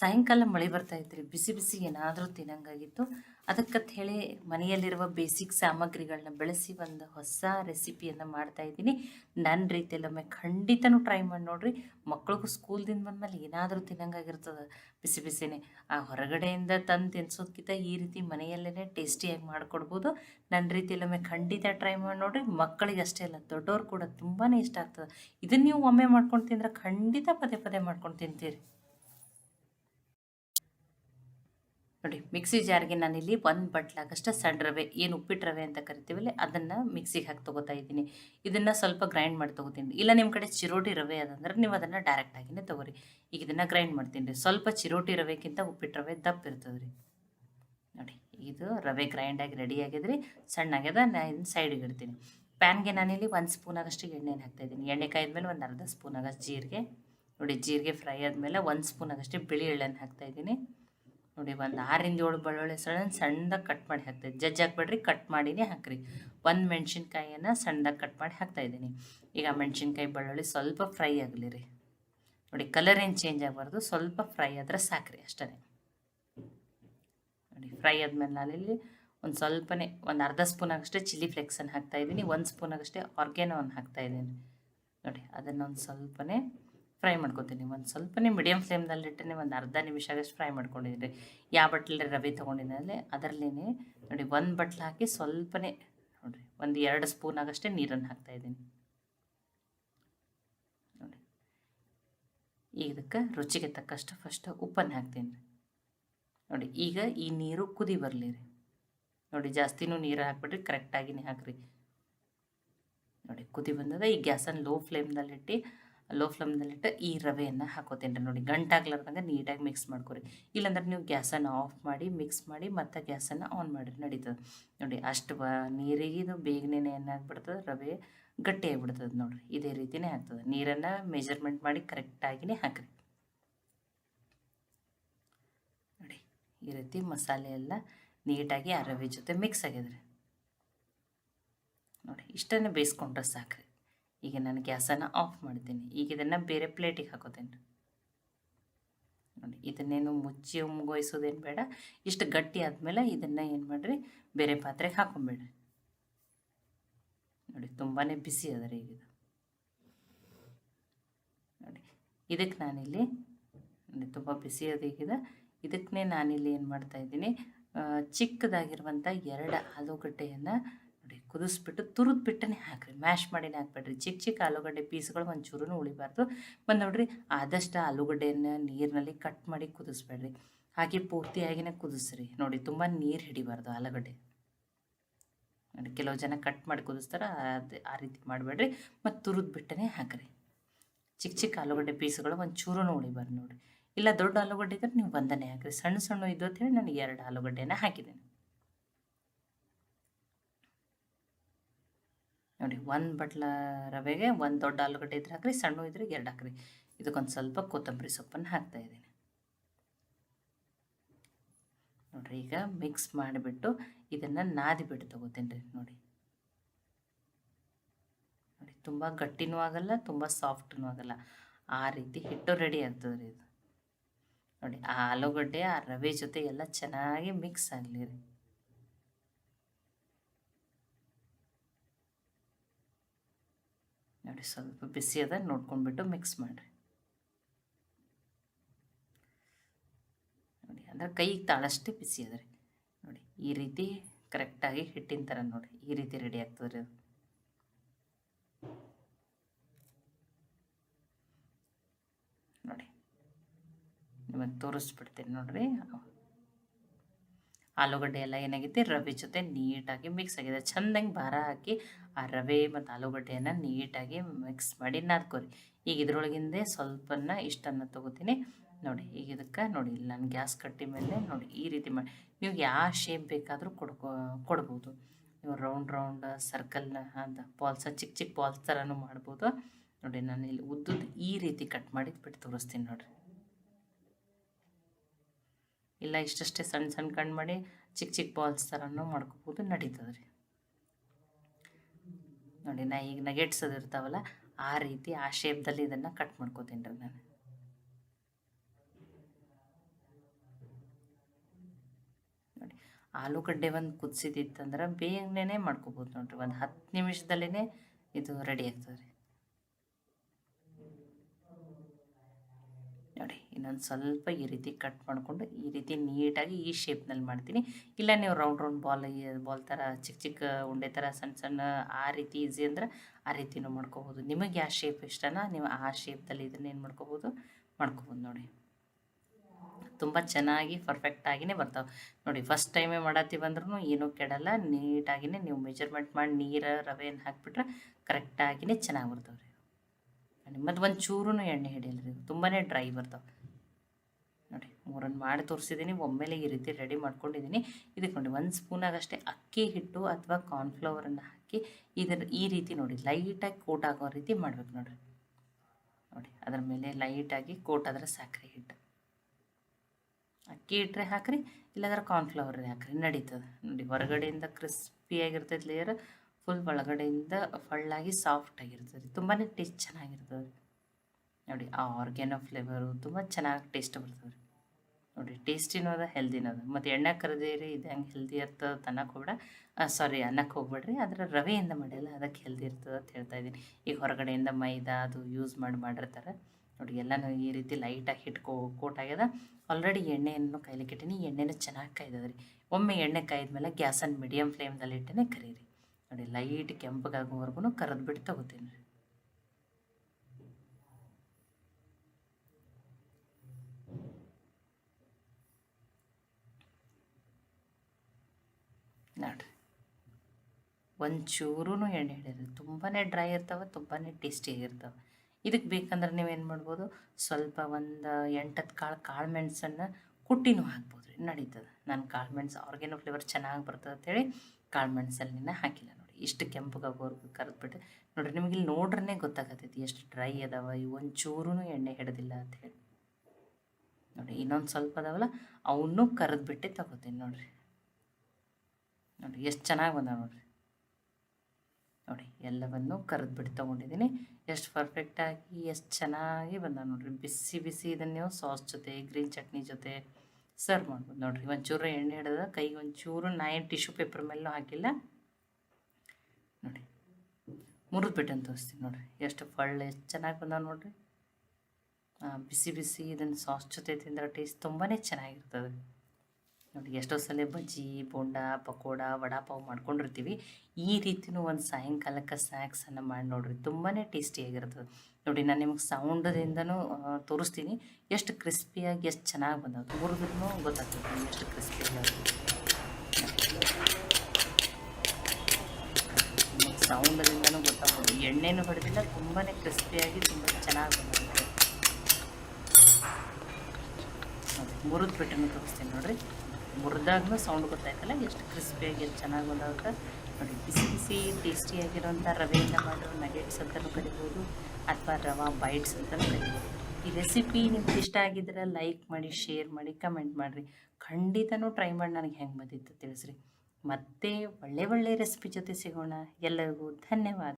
ಸಾಯಂಕಾಲ ಮಳೆ ಬರ್ತಾ ಇದ್ರಿ ಬಿಸಿ ಬಿಸಿ ಏನಾದರೂ ತಿನ್ನಂಗಾಗಿತ್ತು. ಅದಕ್ಕಂತ ಹೇಳಿ ಮನೆಯಲ್ಲಿರುವ ಬೇಸಿಕ್ ಸಾಮಗ್ರಿಗಳನ್ನ ಬೆಳೆಸಿ ಒಂದು ಹೊಸ ರೆಸಿಪಿಯನ್ನು ಮಾಡ್ತಾ ಇದ್ದೀನಿ. ನನ್ನ ರೀತಿಯಲ್ಲೊಮ್ಮೆ ಖಂಡಿತನೂ ಟ್ರೈ ಮಾಡಿ ನೋಡ್ರಿ. ಮಕ್ಳಿಗೂ ಸ್ಕೂಲ್ದಿಂದ ಬಂದಮೇಲೆ ಏನಾದರೂ ತಿನ್ನಂಗಾಗಿರ್ತದೆ. ಬಿಸಿ ಬಿಸಿನೇ. ಆ ಹೊರಗಡೆಯಿಂದ ತಂದು ತಿನ್ಸೋದ್ಕಿಂತ ಈ ರೀತಿ ಮನೆಯಲ್ಲೇ ಟೇಸ್ಟಿಯಾಗಿ ಮಾಡಿಕೊಡ್ಬೋದು. ನನ್ನ ರೀತಿಯಲ್ಲೊಮ್ಮೆ ಖಂಡಿತ ಟ್ರೈ ಮಾಡಿ ನೋಡ್ರಿ. ಮಕ್ಕಳಿಗೆ ಅಷ್ಟೇ ಅಲ್ಲ ದೊಡ್ಡವ್ರು ಕೂಡ ತುಂಬಾ ಇಷ್ಟ ಆಗ್ತದೆ. ಇದನ್ನು ನೀವು ಒಮ್ಮೆ ಮಾಡ್ಕೊಂಡು ತಿಂದ್ರೆ ಖಂಡಿತ ಪದೇ ಪದೇ ಮಾಡ್ಕೊಂಡು ತಿಂತೀರಿ. ನೋಡಿ, ಮಿಕ್ಸಿ ಜಾರ್ಗೆ ನಾನಿಲ್ಲಿ ಒಂದು ಬಟ್ಲಾಗಷ್ಟು ಸಣ್ಣ ರವೆ, ಏನು ಉಪ್ಪಿಟ್ಟು ರವೆ ಅಂತ ಕರಿತೀವಲ್ಲ, ಅದನ್ನು ಮಿಕ್ಸಿಗೆ ಹಾಕಿ ತೊಗೋತಾ ಇದ್ದೀನಿ. ಇದನ್ನು ಸ್ವಲ್ಪ ಗ್ರೈಂಡ್ ಮಾಡಿ ತೊಗೋತೀನಿ. ಇಲ್ಲ ನಿಮ್ಮ ಕಡೆ ಚಿರೋಟಿ ರವೆ ಅದಂದ್ರೆ ನೀವು ಅದನ್ನು ಆಗಿನೇ ತೊಗೋರಿ. ಈಗ ಇದನ್ನು ಗ್ರೈಂಡ್ ಮಾಡ್ತೀನಿ ರೀ. ಸ್ವಲ್ಪ ಚಿರೋಟಿ ರವೆಗಿಂತ ಉಪ್ಪಿಟ್ಟು ರವೆ ದಪ್ಪ ಇರ್ತದೆ ರೀ. ನೋಡಿ, ಇದು ರವೆ ಗ್ರೈಂಡಾಗಿ ರೆಡಿ ಆಗಿದ್ರಿ ಸಣ್ಣ ಆಗ್ಯದ, ನಾ ಇದನ್ನು ಸೈಡಿಗೆ ಇಡ್ತೀನಿ. ಪ್ಯಾನ್ಗೆ ನಾನಿಲ್ಲಿ ಒಂದು ಸ್ಪೂನ್ ಆಗಷ್ಟು ಎಣ್ಣೆನ ಹಾಕ್ತಾಯಿದ್ದೀನಿ ಎಣ್ಣೆ ಮೇಲೆ ಒಂದು ಅರ್ಧ ಸ್ಪೂನ್ ಆಗಷ್ಟು ಜೀರಿಗೆ. ನೋಡಿ, ಜೀರಿಗೆ ಫ್ರೈ ಆದಮೇಲೆ ಒಂದು ಸ್ಪೂನ್ ಆಗಷ್ಟು ಬಿಳಿ ಎಳ್ಳನ್ನು ಹಾಕ್ತಾಯಿದ್ದೀನಿ ನೋಡಿ, ಒಂದು ಆರಿಂದ ಏಳು ಬೆಳ್ಳುಳ್ಳಿ ಸಣ್ಣ ಸಣ್ಣದಾಗಿ ಕಟ್ ಮಾಡಿ ಹಾಕ್ತಾಯಿದ್ದೆ ಜಜ್ಜಿ ಹಾಕ್ಬೇಡ್ರಿ ಕಟ್ ಮಾಡಿನೇ ಹಾಕ್ರಿ. ಒಂದು ಮೆಣಸಿನ್ಕಾಯಿಯನ್ನು ಸಣ್ಣದಾಗಿ ಕಟ್ ಮಾಡಿ ಹಾಕ್ತಾಯಿದ್ದೀನಿ ಈಗ ಮೆಣಸಿನ್ಕಾಯಿ, ಬೆಳ್ಳುಳ್ಳಿ ಸ್ವಲ್ಪ ಫ್ರೈ ಆಗಲಿ ರೀ. ನೋಡಿ ಕಲರ್ ಏನು ಚೇಂಜ್ ಆಗಬಾರ್ದು, ಸ್ವಲ್ಪ ಫ್ರೈ ಆದರೆ ಸಾಕ್ರಿ ಅಷ್ಟೇ ನೋಡಿ ಫ್ರೈ ಆದಮೇಲೆ ನಾನಿಲ್ಲಿ ಒಂದು ಸ್ವಲ್ಪನೇ, ಒಂದು ಅರ್ಧ ಸ್ಪೂನ್ ಆಗಷ್ಟೇ ಚಿಲ್ಲಿ ಫ್ಲೆಕ್ಸನ್ನು ಹಾಕ್ತಾಯಿದ್ದೀನಿ ಒಂದು ಸ್ಪೂನ್ ಆಗಷ್ಟೇ ಆರ್ಗ್ಯಾನೋವನ್ನು ಹಾಕ್ತಾಯಿದ್ದೀನಿ ನೋಡಿ ಅದನ್ನು ಒಂದು ಸ್ವಲ್ಪನೇ ಫ್ರೈ ಮಾಡ್ಕೊತೀನಿ. ಒಂದು ಸ್ವಲ್ಪನೇ ಮೀಡಿಯಮ್ ಫ್ಲೇಮ್ದಲ್ಲಿಟ್ಟೆ ಒಂದು ಅರ್ಧ ನಿಮಿಷ ಆಗಷ್ಟು ಫ್ರೈ ಮಾಡ್ಕೊಂಡಿದ್ರಿ ಯಾವ ಬಟ್ಲಲ್ಲಿ ರವೆ ತೊಗೊಂಡಿದ್ದಲ್ಲಿ ಅದರಲ್ಲೇ ನೋಡಿ ಒಂದು ಬಟ್ಲು ಹಾಕಿ ಸ್ವಲ್ಪನೇ ನೋಡಿರಿ, ಒಂದು ಎರಡು ಸ್ಪೂನ್ ಆಗಷ್ಟೇ ನೀರನ್ನು ಹಾಕ್ತಾಯಿದ್ದೀನಿ ನೋಡಿ. ಈಗ ಇದಕ್ಕೆ ರುಚಿಗೆ ತಕ್ಕಷ್ಟು ಫಸ್ಟ್ ಉಪ್ಪನ್ನು ಹಾಕ್ತೀನಿ. ನೋಡಿ, ಈಗ ಈ ನೀರು ಕುದಿ ಬರಲಿ ನೋಡಿ, ಜಾಸ್ತಿನೂ ನೀರು ಹಾಕ್ಬಿಟ್ರಿ ಕರೆಕ್ಟಾಗಿನೇ ಹಾಕ್ರಿ. ನೋಡಿ, ಕುದಿ ಬಂದದ, ಈ ಗ್ಯಾಸನ್ನು ಲೋ ಫ್ಲೇಮ್ದಲ್ಲಿಟ್ಟು ಲೋ ಫ್ಲೇಮ್ದಲ್ಲಿಟ್ಟು ಈ ರವೆಯನ್ನು ಹಾಕೋತೀನಿ ರೀ ನೋಡಿ. ಗಂಟಾಗ್ಲಾರ್ದಂಗೆ ನೀಟಾಗಿ ಮಿಕ್ಸ್ ಮಾಡ್ಕೊರಿ. ಇಲ್ಲಾಂದ್ರೆ ನೀವು ಗ್ಯಾಸನ್ನು ಆಫ್ ಮಾಡಿ ಮಿಕ್ಸ್ ಮಾಡಿ ಮತ್ತೆ ಗ್ಯಾಸನ್ನು ಆನ್ ಮಾಡಿರಿ ನಡೀತದೆ. ನೋಡಿ, ಅಷ್ಟು ಬ ನೀರಿಗೆ ಇದು ಬೇಗನೆ ಏನಾಗ್ಬಿಡ್ತದೆ? ರವೆ ಗಟ್ಟಿ ಆಗಿಬಿಡ್ತದೆ ನೋಡಿರಿ. ಇದೇ ರೀತಿಯೇ ಆಗ್ತದೆ. ನೀರನ್ನು ಮೆಜರ್ಮೆಂಟ್ ಮಾಡಿ ಕರೆಕ್ಟಾಗಿಯೇ ಹಾಕಿರಿ. ನೋಡಿ, ಈ ರೀತಿ ಮಸಾಲೆ ಎಲ್ಲ ನೀಟಾಗಿ ಆ ರವೆ ಜೊತೆ ಮಿಕ್ಸ್ ಆಗ್ಯದ್ರಿ ನೋಡಿ, ಇಷ್ಟನ್ನು ಬೇಯಿಸ್ಕೊಂಡ್ರೆ ಸಾಕ್ರಿ. ಈಗ ನಾನು ಗ್ಯಾಸನ್ನು ಆಫ್ ಮಾಡ್ತೀನಿ. ಈಗ ಇದನ್ನು ಬೇರೆ ಪ್ಲೇಟಿಗೆ ಹಾಕೋತೀನಿ. ನೋಡಿ, ಇದನ್ನೇನು ಮುಚ್ಚಿ ಮುಗೋಯಿಸೋದೇನು ಬೇಡ. ಇಷ್ಟು ಗಟ್ಟಿ ಆದಮೇಲೆ ಇದನ್ನು ಏನು ಮಾಡಿರಿ? ಬೇರೆ ಪಾತ್ರೆಗೆ ಹಾಕೊಂಬೇಡ್ರಿ. ನೋಡಿ ತುಂಬಾ ಬಿಸಿ ಅದ ರೀ ಈಗ ನೋಡಿ ಇದಕ್ಕೆ ನಾನಿಲ್ಲಿ, ನೋಡಿ, ತುಂಬ ಬಿಸಿ ಅದ ಈಗಿದೆ ಇದಕ್ಕೆ ನಾನಿಲ್ಲಿ ಏನು ಮಾಡ್ತಾಯಿದ್ದೀನಿ ಚಿಕ್ಕದಾಗಿರುವಂಥ ಎರಡು ಆಲೂಗಡ್ಡೆಯನ್ನು ಕುದಿಸ್ಬಿಟ್ಟು ತುರಿದು ಬಿಟ್ಟನೆ ಹಾಕಿರಿ. ಮ್ಯಾಶ್ ಮಾಡಿನೇ ಹಾಕ್ಬೇಡ್ರಿ. ಚಿಕ್ಕ ಚಿಕ್ಕ ಆಲೂಗಡ್ಡೆ ಪೀಸ್ಗಳು ಒಂಚೂರು ಉಳಿಬಾರ್ದು. ಬಂದು ನೋಡಿರಿ, ಆದಷ್ಟು ಆಲೂಗಡ್ಡೆಯನ್ನು ನೀರಿನಲ್ಲಿ ಕಟ್ ಮಾಡಿ ಕುದಿಸ್ಬೇಡ್ರಿ. ಹಾಗೆ ಪೂರ್ತಿಯಾಗಿನೇ ಕುದಿಸ್ರಿ. ನೋಡಿ, ತುಂಬ ನೀರು ಹಿಡಿಬಾರ್ದು ಆಲೂಗಡ್ಡೆ. ನೋಡಿ, ಕೆಲವು ಜನ ಕಟ್ ಮಾಡಿ ಕುದಿಸ್ತಾರೆ, ಅದು ಆ ರೀತಿ ಮಾಡಬೇಡ್ರಿ. ಮತ್ತು ತುರಿದು ಬಿಟ್ಟನೆ ಹಾಕಿರಿ. ಚಿಕ್ಕ ಚಿಕ್ಕ ಆಲೂಗಡ್ಡೆ ಪೀಸ್ಗಳು ಒಂಚೂರು ಉಳಿಬಾರ್ದು ನೋಡಿ ಇಲ್ಲ ದೊಡ್ಡ ಆಲೂಗಡ್ಡೆ ಇದ್ದರೆ ನೀವು ಬಂದನೆ ಹಾಕಿರಿ. ಸಣ್ಣ ಸಣ್ಣ ಇದು ಅಂತೇಳಿ ನಾನು ಎರಡು ಆಲೂಗಡ್ಡೆನ ಹಾಕಿದ್ದೀನಿ. ನೋಡಿ ಒಂದು ಬಟ್ಲ ರವೆಗೆ ಒಂದು ದೊಡ್ಡ ಆಲೂಗಡ್ಡೆ ಇದ್ರೆ ಹಾಕ್ರಿ ಸಣ್ಣ ಇದ್ರೆ ಎರಡು ಹಾಕ್ರಿ. ಇದಕ್ಕೊಂದು ಸ್ವಲ್ಪ ಕೊತ್ತಂಬರಿ ಸೊಪ್ಪನ್ನು ಹಾಕ್ತಾ ಇದ್ದೀನಿ. ನೋಡಿರಿ, ಈಗ ಮಿಕ್ಸ್ ಮಾಡಿಬಿಟ್ಟು ಇದನ್ನು ನಾದಿ ಬಿಟ್ಟು ತೊಗೋತೀನಿ ರೀ ನೋಡಿ. ನೋಡಿ, ತುಂಬ ಗಟ್ಟಿನೂ ಆಗಲ್ಲ, ತುಂಬ ಸಾಫ್ಟೂ ಆಗಲ್ಲ. ಆ ರೀತಿ ಹಿಟ್ಟು ರೆಡಿ ಆಗ್ತದೆ ರೀ ಇದು. ನೋಡಿ, ಆ ಆಲೂಗಡ್ಡೆ, ಆ ರವೆ ಜೊತೆ ಎಲ್ಲ ಚೆನ್ನಾಗಿ ಮಿಕ್ಸ್ ಆಗಲಿ ರೀ. ನೋಡಿ ಸ್ವಲ್ಪ ಬಿಸಿ ಅದ, ನೋಡ್ಕೊಂಡ್ಬಿಟ್ಟು ಮಿಕ್ಸ್ ಮಾಡಿರಿ. ನೋಡಿ, ಅಂದ್ರೆ ಕೈಗೆ ತಾಳಷ್ಟೇ ಬಿಸಿ ಅದ ರೀ ನೋಡಿ, ಈ ರೀತಿ ಕರೆಕ್ಟಾಗಿ ಹಿಟ್ಟಿನ ಥರ ನೋಡಿ ಈ ರೀತಿ ರೆಡಿ ಆಗ್ತದೆ ರೀ ಅದು. ನೋಡಿ, ನಿಮಗೆ ತೋರಿಸ್ಬಿಡ್ತೀನಿ ನೋಡಿರಿ. ಆಲೂಗಡ್ಡೆ ಎಲ್ಲ ಏನಾಗೈತಿ, ರವೆ ಜೊತೆ ನೀಟಾಗಿ ಮಿಕ್ಸ್ ಆಗಿದೆ. ಚೆಂದಂಗೆ ಭಾರ ಹಾಕಿ ಆ ರವೆ ಮತ್ತು ಆಲೂಗಡ್ಡೆಯನ್ನು ನೀಟಾಗಿ ಮಿಕ್ಸ್ ಮಾಡಿ ನಾದ್ಕೋರಿ ಈಗ ಇದ್ರೊಳಗಿಂದೆ ಸ್ವಲ್ಪನ ಇಷ್ಟನ್ನು ತೊಗೋತೀನಿ. ನೋಡಿ, ಈಗ ಇದಕ್ಕೆ ನೋಡಿ, ಇಲ್ಲಿ ನಾನು ಗ್ಯಾಸ್ ಕಟ್ಟಿ ಮೇಲೆ ನೋಡಿ, ಈ ರೀತಿ ಮಾಡಿ. ನೀವು ಯಾವ ಶೇಪ್ ಬೇಕಾದರೂ ಕೊಡ್ಕೊ, ಕೊಡ್ಬೋದು. ನೀವು ರೌಂಡ್ ರೌಂಡ್ ಸರ್ಕಲ್ನ ಅಂತ ಪಾಲ್ಸ ಚಿಕ್ಕ ಚಿಕ್ಕ ಪಾಲ್ಸ್ ಥರನೂ ಮಾಡ್ಬೋದು. ನೋಡಿ, ನಾನು ಇಲ್ಲಿ ಉದ್ದುದ್ದು ಈ ರೀತಿ ಕಟ್ ಮಾಡಿ ಬಿಟ್ಟು ತೋರಿಸ್ತೀನಿ ನೋಡಿರಿ. ಇಲ್ಲ, ಇಷ್ಟಷ್ಟೇ ಸಣ್ಣ ಸಣ್ಣ ಕಣ್ಣು ಮಾಡಿ ಚಿಕ್ಕ ಚಿಕ್ಕ ಬಾಲ್ಸ್ ಥರನೂ ಮಾಡ್ಕೋಬೋದು ನಡೀತದೆ ನೋಡಿ, ನಾ ಈಗ ನಗೆಟ್ಸ್ ಅದು ಇರ್ತಾವಲ್ಲ, ಆ ರೀತಿ ಆ ಶೇಪ್ದಲ್ಲಿ ಇದನ್ನು ಕಟ್ ಮಾಡ್ಕೋತೀನಿ ರೀ ನಾನು. ನೋಡಿ, ಆಲೂಗಡ್ಡೆ ಒಂದು ಕುದಿಸಿದಿತ್ತಂದ್ರೆ ಬೇಗನೆ ಮಾಡ್ಕೋಬೋದು ನೋಡಿರಿ, ಒಂದು ಹತ್ತು ನಿಮಿಷದಲ್ಲೇ ಇದು ರೆಡಿ ಆಗ್ತದೆ ರೀ. ಇನ್ನೊಂದು ಸ್ವಲ್ಪ ಈ ರೀತಿ ಕಟ್ ಮಾಡಿಕೊಂಡು ಈ ರೀತಿ ನೀಟಾಗಿ ಈ ಶೇಪ್ನಲ್ಲಿ ಮಾಡ್ತೀನಿ. ಇಲ್ಲ ನೀವು ರೌಂಡ್ ರೌಂಡ್ ಬಾಲ್ ಬಾಲ್ ಥರ ಚಿಕ್ಕ ಚಿಕ್ಕ ಉಂಡೆ ಥರ ಸಣ್ಣ ಸಣ್ಣ ಆ ರೀತಿ ಈಸಿ ಅಂದ್ರೆ ಆ ರೀತಿನೂ ಮಾಡ್ಕೋಬೋದು. ನಿಮಗೆ ಯಾವ ಶೇಪ್ ಇಷ್ಟನ ನೀವು ಆ ಶೇಪ್ದಲ್ಲಿ ಇದನ್ನೇನು ಏನು ಮಾಡ್ಕೋಬೋದು? ಮಾಡ್ಕೋಬೋದು ನೋಡಿ. ತುಂಬ ಚೆನ್ನಾಗಿ ಪರ್ಫೆಕ್ಟಾಗಿಯೇ ಬರ್ತಾವೆ. ನೋಡಿ ಫಸ್ಟ್ ಟೈಮೇ ಮಾಡತ್ತೀವಿ ಅಂದ್ರೂ ಏನೂ ಕೆಡಲ್ಲ. ನೀಟಾಗಿಯೇ ನೀವು ಮೆಜರ್ಮೆಂಟ್ ಮಾಡಿ ನೀರು, ರವೆಯನ್ನು ಹಾಕಿಬಿಟ್ರೆ ಕರೆಕ್ಟಾಗಿಯೇ ಚೆನ್ನಾಗಿ ಬರ್ತಾವೆ ರೀ ಮತ್ತು ಒಂದು ಚೂರು ಎಣ್ಣೆ ಹಿಡಿಯಲ್ಲ ರೀ ತುಂಬಾ ಡ್ರೈ ಬರ್ತಾವೆ. ಮೂರನ್ನು ಮಾಡಿ ತೋರಿಸಿದ್ದೀನಿ. ಒಮ್ಮೆಲೆ ಈ ರೀತಿ ರೆಡಿ ಮಾಡ್ಕೊಂಡಿದ್ದೀನಿ. ಇದಕ್ಕೆ ನೋಡಿ, ಒಂದು ಸ್ಪೂನಾಗಷ್ಟೇ ಅಕ್ಕಿ ಹಿಟ್ಟು ಅಥವಾ ಕಾರ್ನ್ಫ್ಲವರನ್ನು ಹಾಕಿ ಇದರ ಈ ರೀತಿ ನೋಡಿ, ಲೈಟಾಗಿ ಕೋಟ್ ಆಗೋ ರೀತಿ ಮಾಡಬೇಕು ನೋಡಿರಿ. ನೋಡಿ, ಅದರ ಮೇಲೆ ಲೈಟಾಗಿ ಕೋಟ್ ಆದರೆ ಸಾಕ್ರಿ ಹಿಟ್ಟು. ಅಕ್ಕಿ ಇಟ್ಟರೆ ಹಾಕ್ರಿ, ಇಲ್ಲಾಂದ್ರೆ ಕಾರ್ನ್ಫ್ಲವರ್ ಹಾಕ್ರಿ, ನಡೀತದೆ. ನೋಡಿ, ಹೊರಗಡೆಯಿಂದ ಕ್ರಿಸ್ಪಿಯಾಗಿರ್ತೈತೆ ಲೇಯರ್ ಫುಲ್ ಒಳಗಡೆಯಿಂದ ಫಳ್ಳಾಗಿ ಸಾಫ್ಟಾಗಿರ್ತದೆ ತುಂಬಾ ಟೇಸ್ಟ್ ಚೆನ್ನಾಗಿರ್ತದೆ. ನೋಡಿ, ಆ ಆರ್ಗ್ಯಾನೋ ಫ್ಲೇವರು ತುಂಬ ಚೆನ್ನಾಗಿ ಟೇಸ್ಟ್ ಬರ್ತದೆ. ನೋಡಿ ಟೇಸ್ಟಿನೂ ಅದ ಹೆಲ್ದಿನೂ ಅದ ಮತ್ತು ಎಣ್ಣೆ ಕರೆದೇರಿ ಇದು ಹೆಂಗೆ ಹೆಲ್ದಿ ಇರ್ತದೆ ತನಕ ಹೋಗ್ಬೇಡ ಸಾರಿ ಅನ್ನಕ್ಕೆ ಹೋಗ್ಬೇಡ್ರಿ. ಆದರೆ ರವೆಯಿಂದ ಮಾಡಿಲ್ಲ, ಅದಕ್ಕೆ ಹೆಲ್ದಿ ಇರ್ತದೆ ಅಂತ ಹೇಳ್ತಾ ಇದ್ದೀನಿ. ಈಗ ಹೊರಗಡೆಯಿಂದ ಮೈದಾ ಅದು ಯೂಸ್ ಮಾಡಿ, ಮಾಡಿರ್ತಾರೆ. ನೋಡಿ, ಎಲ್ಲನೂ ಈ ರೀತಿ ಲೈಟಾಗಿ ಹಿಟ್ಕೋ ಆಗ್ಯದ. ಆಲ್ರೆಡಿ ಎಣ್ಣೆಯನ್ನು ಕಾಯ್ಲಿಕ್ಕೆ ಇಟ್ಟೀನಿ ಎಣ್ಣೆನೂ ಚೆನ್ನಾಗಿ ಕಾಯ್ದದ ಒಮ್ಮೆ ಎಣ್ಣೆ ಕಾಯ್ದ್ಮೇಲೆ ಗ್ಯಾಸನ್ನು ಮೀಡಿಯಮ್ ಫ್ಲೇಮ್ದಲ್ಲಿ ಇಟ್ಟೇ ಕರೀರಿ. ನೋಡಿ ಲೈಟ್ ಕೆಂಪಗಾಗೋವರೆಗೂ ಕರೆದು ಬಿಟ್ಟು ತಗೋತೀನಿ. ರೀ ನೋಡ್ರಿ ಒಂಚೂರು ಎಣ್ಣೆ ಹಿಡಿಯೋದು ತುಂಬಾ ಡ್ರೈ ಇರ್ತವೆ ತುಂಬಾ ಟೇಸ್ಟಿಯಾಗಿರ್ತಾವೆ ಇದಕ್ಕೆ ಬೇಕಂದ್ರೆ ನೀವೇನು ಮಾಡ್ಬೋದು, ಸ್ವಲ್ಪ ಒಂದು ಎಂಟತ್ತು ಕಾಳು ಕಾಳು ಮೆಣಸನ್ನು ಕುಟ್ಟಿನೂ ಹಾಕ್ಬೋದು ರೀ, ನಡೀತದೆ. ನಾನು ಕಾಳು ಮೆಣಸು ಆರ್ಗ್ಯಾನೋ ಫ್ಲೇವರ್ ಚೆನ್ನಾಗಿ ಬರ್ತದೆ ಅಂತೇಳಿ ಕಾಳು ಮೆಣಸಲ್ಲಿನ ಹಾಕಿಲ್ಲ ನೋಡಿ ಇಷ್ಟು ಕೆಂಪಗಾಗೋರ್ಗು ಕರೆದ್ಬಿಟ್ಟು ನೋಡಿರಿ, ನಿಮಗೆ ಇಲ್ಲಿ ನೋಡ್ರೇ ಗೊತ್ತಾಗತ್ತೈತಿ ಎಷ್ಟು ಡ್ರೈ ಅದಾವ, ಇವು ಒಂಚೂರು ಎಣ್ಣೆ ಹಿಡ್ದಿಲ್ಲ ಅಂಥೇಳಿ ನೋಡಿ ಇನ್ನೊಂದು ಸ್ವಲ್ಪ ಅದಾವಲ್ಲ, ಅವನ್ನೂ ಕರೆದ್ಬಿಟ್ಟೆ ತಗೋತೀನಿ ನೋಡಿರಿ. ನೋಡಿ ಎಷ್ಟು ಚೆನ್ನಾಗಿ ಬಂದಾವೆ ನೋಡಿರಿ. ನೋಡಿ, ಎಲ್ಲವನ್ನು ಕರೆದ್ಬಿಟ್ಟು ತೊಗೊಂಡಿದ್ದೀನಿ. ಎಷ್ಟು ಪರ್ಫೆಕ್ಟಾಗಿ ಎಷ್ಟು ಚೆನ್ನಾಗಿ ಬಂದ ನೋಡಿರಿ. ಬಿಸಿ ಬಿಸಿ ಇದನ್ನು ಸಾಸ್ ಜೊತೆ ಗ್ರೀನ್ ಚಟ್ನಿ ಜೊತೆ ಸರ್ವ್ ಮಾಡ್ಬೋದು ನೋಡಿರಿ. ಒಂಚೂರು ಎಣ್ಣೆ ಹಿಡಿದ ಕೈಗೆ ಒಂಚೂರು ನಾ ಏನು ಟಿಶ್ಯೂ ಪೇಪರ್ ಮೇಲೂ ಹಾಕಿಲ್ಲ. ನೋಡಿ ಮುರಿದ್ಬಿಟ್ಟಂತ ತೋರಿಸ್ತೀನಿ ನೋಡಿರಿ. ಎಷ್ಟು ಫಳ್ಳು ಎಷ್ಟು ಚೆನ್ನಾಗಿ ಬಂದಾವೆ ನೋಡಿರಿ. ಬಿಸಿ ಬಿಸಿ ಇದನ್ನು ಸಾಸ್ ಜೊತೆ ತಿಂದ್ರೆ ಟೇಸ್ಟ್ ತುಂಬಾ ಚೆನ್ನಾಗಿರ್ತದೆ. ನೋಡಿ ಎಷ್ಟೋ ಸಲ ಬಜ್ಜಿ, ಬೋಂಡ, ಪಕೋಡ, ವಡಾಪಾವ್ ಮಾಡ್ಕೊಂಡಿರ್ತೀವಿ. ಈ ರೀತಿಯೂ ಒಂದು ಸಾಯಂಕಾಲಕ್ಕೆ ಸ್ನ್ಯಾಕ್ಸನ್ನು ಮಾಡಿ ನೋಡ್ರಿ ತುಂಬಾ ಟೇಸ್ಟಿಯಾಗಿರ್ತದೆ ನೋಡಿ ನಾನು ನಿಮಗೆ ಸೌಂಡದಿಂದನೂ ತೋರಿಸ್ತೀನಿ. ಎಷ್ಟು ಕ್ರಿಸ್ಪಿಯಾಗಿ ಎಷ್ಟು ಚೆನ್ನಾಗಿ ಬಂದದ್ದು ಮುರಿದ್ರೂ ಗೊತ್ತಾಗ್ತದೆ ಎಷ್ಟು ಕ್ರಿಸ್ಪಿಯಾಗಿ ಸೌಂಡದಿಂದನೂ ಗೊತ್ತಾಗ್ಬೋದು ಎಣ್ಣೆನೂ ಹೊಡೆದಿಲ್ಲ ತುಂಬಾ ಕ್ರಿಸ್ಪಿಯಾಗಿ ತುಂಬ ಚೆನ್ನಾಗಿ ಬಂದಿದೆ ಮುರಿದ್ಬಿಟ್ಟು ಮುರಿದು ಬಿಟ್ಟನ್ನು ತೋರಿಸ್ತೀನಿ ನೋಡಿರಿ. ಮುರಿದಾಗ್ಲೂ ಸೌಂಡ್ ಗೊತ್ತಾಯ್ತಲ್ಲ, ಎಷ್ಟು ಕ್ರಿಸ್ಪಿಯಾಗಿ ಎಷ್ಟು ಚೆನ್ನಾಗಿ ಬಂದಾಗುತ್ತೆ ನೋಡಿ, ಬಿಸಿ ಬಿಸಿ ಟೇಸ್ಟಿಯಾಗಿರೋಂಥ ರವೆಯಿಂದ ಮಾಡಿರೋ ನಗೆಟ್ಸ್ ಅಂತಲೂ ಕರಿಬೋದು, ಅಥವಾ ರವಾ ಬೈಟ್ಸ್ ಅಂತಲೂ ಕರಿಬೋದು. ಈ ರೆಸಿಪಿ ನಿಮ್ಗೆ ಇಷ್ಟ ಆಗಿದ್ರೆ ಲೈಕ್ ಮಾಡಿ ಶೇರ್ ಮಾಡಿ ಕಮೆಂಟ್ ಮಾಡಿರಿ. ಖಂಡಿತನೂ ಟ್ರೈ ಮಾಡಿ ನನಗೆ ಹೆಂಗೆ ಬಂದಿತ್ತು ತಿಳಿಸ್ರಿ. ಮತ್ತೆ ಒಳ್ಳೆ ಒಳ್ಳೆ ರೆಸಿಪಿ ಜೊತೆ ಸಿಗೋಣ. ಎಲ್ಲರಿಗೂ ಧನ್ಯವಾದ.